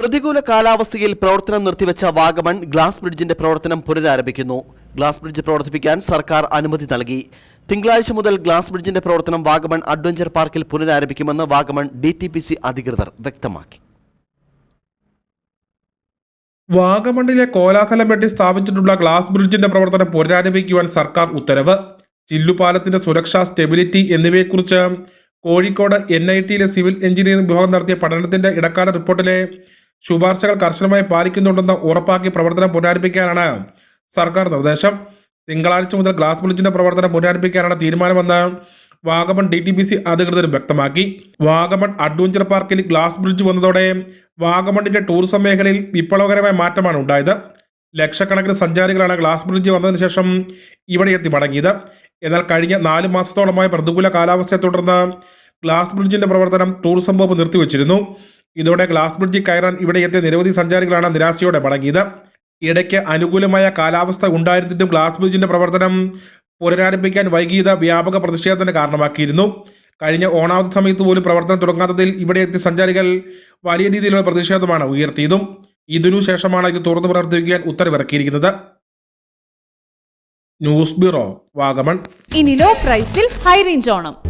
പ്രതികൂല കാലാവസ്ഥയിൽ പ്രവർത്തനം നിർത്തിവെച്ച വാഗമൺ ഗ്ലാസ് ബ്രിഡ്ജിന്റെ പ്രവർത്തനം പുനരാരംഭിക്കുന്നു. ഗ്ലാസ് ബ്രിഡ്ജ് പ്രവർത്തിപ്പിക്കാൻ സർക്കാർ അനുമതി നൽകി. തിങ്കളാഴ്ച മുതൽ ഗ്ലാസ് ബ്രിഡ്ജിന്റെ പ്രവർത്തനം വാഗമൺ അഡ്വഞ്ചർ പാർക്കിൽ പുനരാരംഭിക്കുമെന്ന് Vagamon D T P C അധികൃതർ വ്യക്തമാക്കി. വാഗമണിലെ കോലാഹലം വെട്ടി സ്ഥാപിച്ചിട്ടുള്ള ഗ്ലാസ് ബ്രിഡ്ജിന്റെ പ്രവർത്തനം പുനരാരംഭിക്കുവാൻ സർക്കാർ ഉത്തരവ്. ചില്ലുപാലത്തിന്റെ സുരക്ഷ സ്റ്റെബിലിറ്റി എന്നിവയെക്കുറിച്ച് കോഴിക്കോട് എൻ ഐ ടിയിലെ സിവിൽ എഞ്ചിനീയറിംഗ് വിഭാഗം നടത്തിയ പഠനത്തിന്റെ ഇടക്കാല റിപ്പോർട്ടിലെ ശുപാർശകൾ കർശനമായി പാലിക്കുന്നുണ്ടെന്ന് ഉറപ്പാക്കി പ്രവർത്തനം പുനരാരംഭിക്കാനാണ് സർക്കാർ നിർദ്ദേശം. തിങ്കളാഴ്ച മുതൽ ഗ്ലാസ് ബ്രിഡ്ജിന്റെ പ്രവർത്തനം പുനരാരംഭിക്കാനാണ് തീരുമാനമെന്ന് Vagamon D T B C അധികൃതരും വ്യക്തമാക്കി. വാഗമൺ അഡ്വഞ്ചർ പാർക്കിൽ ഗ്ലാസ് ബ്രിഡ്ജ് വന്നതോടെ വാഗമണിന്റെ ടൂറിസം മേഖലയിൽ വിപ്ലവകരമായ മാറ്റമാണ് ഉണ്ടായത്. ലക്ഷക്കണക്കിന് സഞ്ചാരികളാണ് ഗ്ലാസ് ബ്രിഡ്ജ് വന്നതിന് ശേഷം ഇവിടെ എത്തി മടങ്ങിയത്. എന്നാൽ കഴിഞ്ഞ നാല് മാസത്തോളമായ പ്രതികൂല കാലാവസ്ഥയെ തുടർന്ന് ഗ്ലാസ് ബ്രിഡ്ജിന്റെ പ്രവർത്തനം ടൂറിസം വകുപ്പ് നിർത്തിവച്ചിരുന്നു. ഇതോടെ ഗ്ലാസ് ബ്രിഡ്ജിൽ കയറാൻ ഇവിടെ എത്തിയ നിരവധി സഞ്ചാരികളാണ് നിരാശയോടെ മടങ്ങിയത്. ഇടയ്ക്ക് അനുകൂലമായ കാലാവസ്ഥ ഉണ്ടായിരുന്നിട്ടും ഗ്ലാസ് ബ്രിഡ്ജിന്റെ പ്രവർത്തനം പുനരാരംഭിക്കാൻ വൈകിയത് വ്യാപക പ്രതിഷേധത്തിന് കാരണമാക്കിയിരുന്നു. കഴിഞ്ഞ ഓണാവധി സമയത്ത് പോലും പ്രവർത്തനം തുടങ്ങാത്തതിൽ ഇവിടെ എത്തിയ സഞ്ചാരികൾ വലിയ രീതിയിലുള്ള പ്രതിഷേധമാണ് ഉയർത്തിയതും. ഇതിനു ശേഷമാണ് ഇത് തുറന്നു പ്രവർത്തിപ്പിക്കാൻ ഉത്തരവിറക്കിയിരിക്കുന്നത്. News bureau Vagamon. ഇനി ലോ പ്രൈസിൽ ഹൈ റേഞ്ച് ഓണം.